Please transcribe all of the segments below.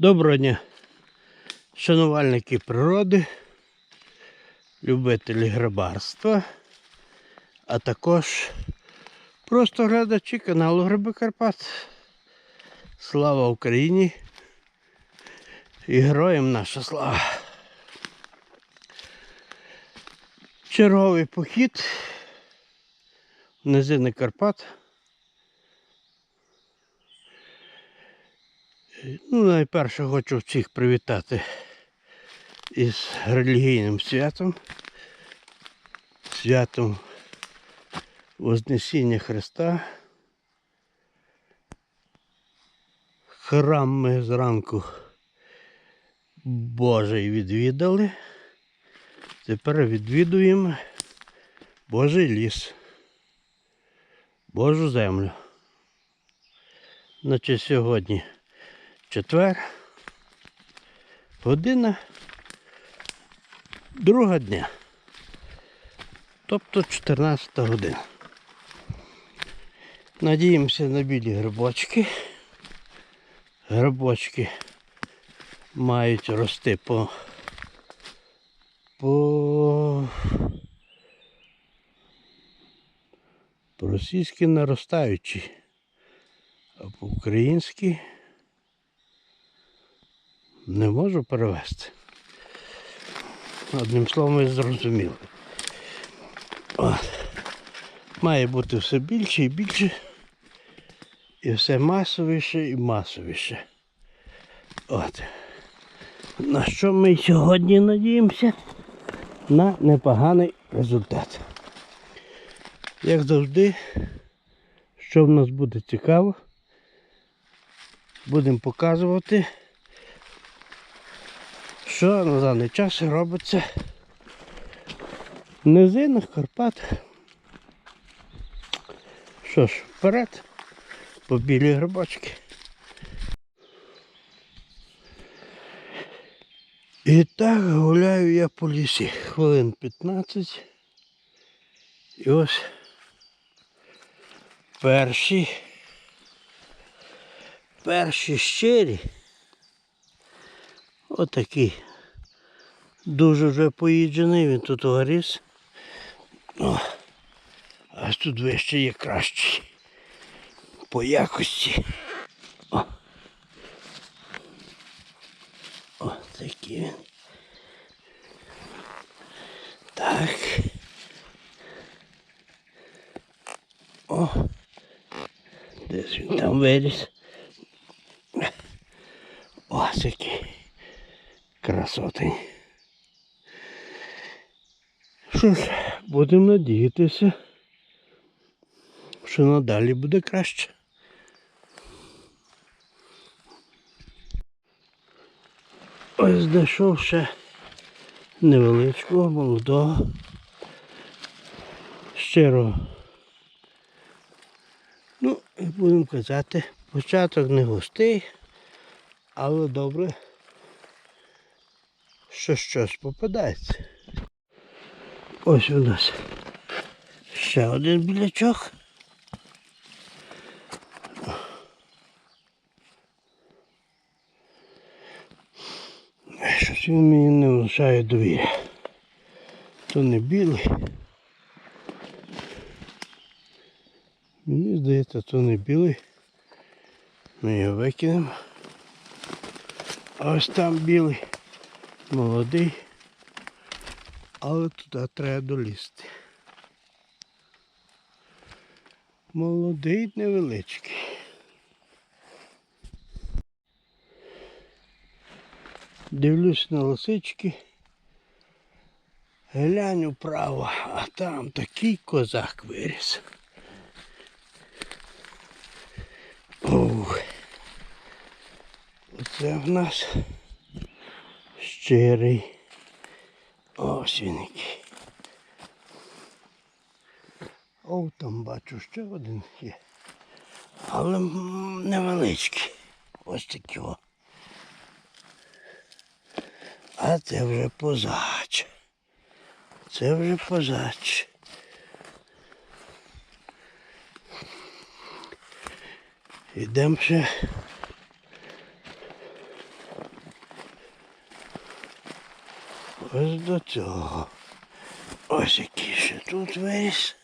Доброго дня, шанувальники природи, любителі грибарства, а також просто глядачі каналу Гриби Карпат. Слава Україні і героям наша слава. Черговий похід в низини Карпат. Ну, найперше хочу всіх привітати із релігійним святом. Святом Вознесіння Христа. Храм ми зранку Божий відвідали. Тепер відвідуємо Божий ліс, Божу землю. Значить сьогодні четвер, година, друга дня. Тобто 14 година. Надіємося на білі грибочки. Грибочки мають рости по, по по-російськи наростаючі, а по-українськи не можу перевести. Одним словом, ви зрозуміли. От. Має бути все більше і більше. І все масовіше і масовіше. От. На що ми сьогодні надіємося? На непоганий результат. Як завжди, що в нас буде цікаво, будемо показувати, що на даний час робиться в низинах Карпат. Що ж, вперед, по білі грибочки. І так гуляю я по лісі. Хвилин 15. І ось перші. Перші щирі. Отакий. Дуже вже поїджений, він тут угоріс. О, аж тут вище є кращий. По якості. О. О, такий він. Так. О. Десь він там виріс. Ось який красотень. Що ж, будемо надіятися, що надалі буде краще. Ось знайшов ще невеличкого, молодого, щирого. Ну, і будемо казати, початок не густий, але добре, що щось попадається. Ось у нас ще один білячок. Щось він мені не внушає довір'я. То не білий. Мені здається, то не білий. Ми його викинемо. Ось там білий, молодий. Але туди треба долізти. Молодий невеличкий. Дивлюсь на лисички. Глянь вправо, а там такий козак виріс. Ух. Оце в нас щирий. Ось він який. О, там бачу ще один є. Але невеличкий. Ось такі о. А це вже позач. Це вже позач. Ідемо ще Ось до цього. Ось який ще тут виріс.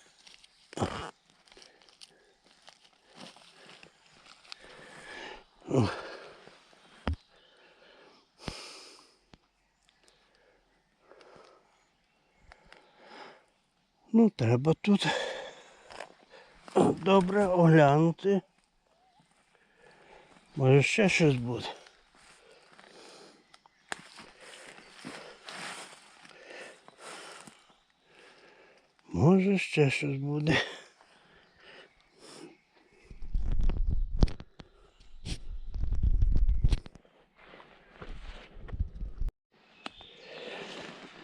Ну, треба тут добре оглянути. Може ще щось буде. Може ще щось буде.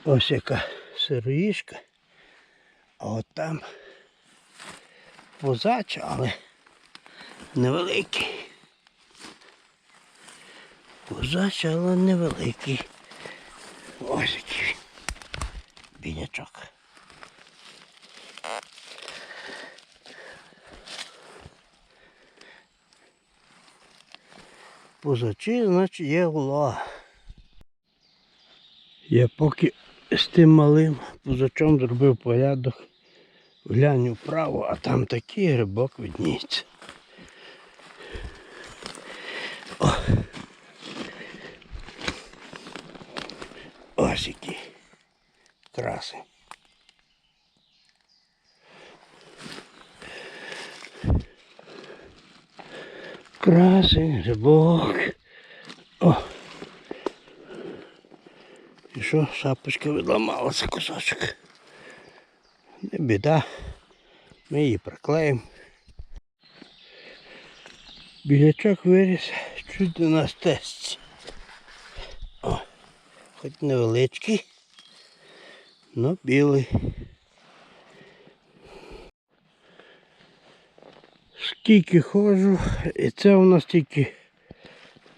Ось яка сироїшка. А от там позач, але невеликий. Позач, але невеликий. Ось який. Бінячок. Позачі, значить, є влага. Я поки з тим малим позачом зробив порядок, глянь вправо, а там такий грибок видніється. О. Ось який красень. Красень, грибок. О. І що, шапочка відламалася кусочок. Не біда. Ми її приклеїмо. Білячок виріс чуть до нас тестці. О, хоч невеличкий, но білий. Скільки ходжу, і це у нас тільки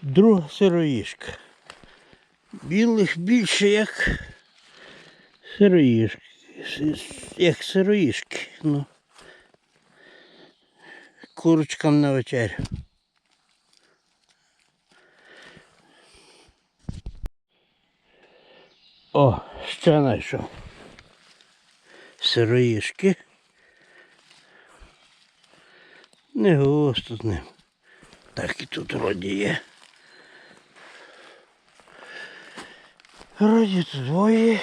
друга сироїшка. Білих більше як сироїшки. Як сироїшки. Ну. Курочкам на вечерю. О, ще знайшов. Сироїшки. Не густо з ним. Так і тут вроді є. Вроді тут двоє.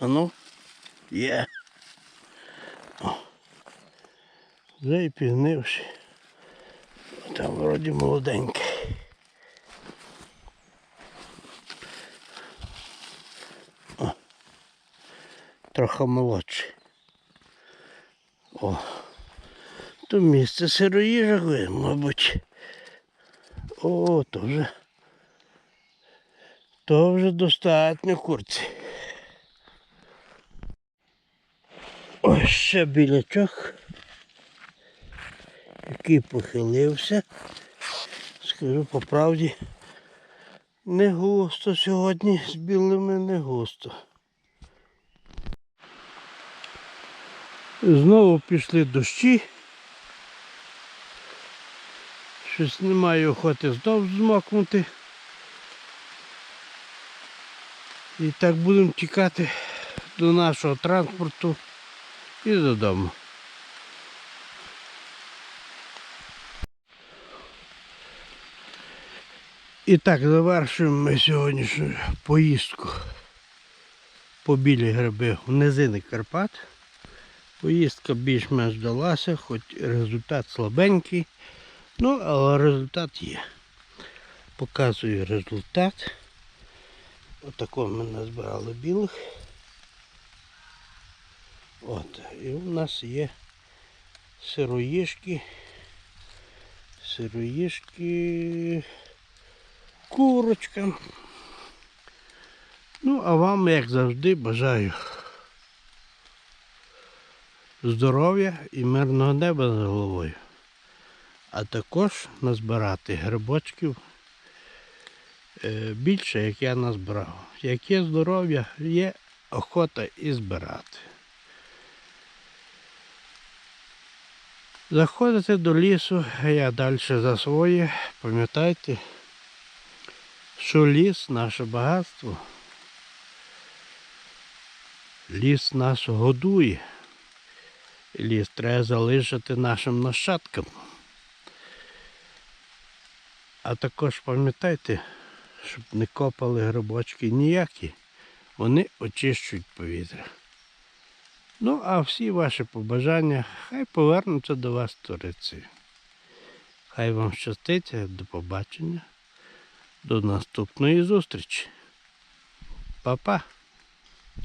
А ну, є. О. Вже і пігнивши. Там вроді молоденький. Трохи молодший. О. То місце сироїжок, мабуть. О, то вже. То вже достатньо курці. Ось ще білячок, який похилився. Скажу по правді, не густо сьогодні з білими не густо. Знову пішли дощі. Щось немає охоти знов змокнути. І так будемо тікати до нашого транспорту і додому. І так завершуємо ми сьогоднішню поїздку по білі гриби в низини Карпат. Поїздка більш-менш вдалася, хоч результат слабенький, ну але результат є. Показую результат. Отако ми назбирали білих. От, і у нас є сироїшки, сироїшки, курочка. Ну, а вам, як завжди, бажаю здоров'я і мирного неба над головою. А також назбирати грибочків е, більше, як я назбирав. Як є здоров'я, є охота і збирати. Заходите до лісу, я далі за своє. Пам'ятайте, що ліс наше багатство. Ліс нас годує. Ліс треба залишити нашим нащадкам. А також пам'ятайте, щоб не копали грибочки ніякі, вони очищують повітря. Ну, а всі ваші побажання хай повернуться до вас туриці. Хай вам щастить, до побачення, до наступної зустрічі. Па-па!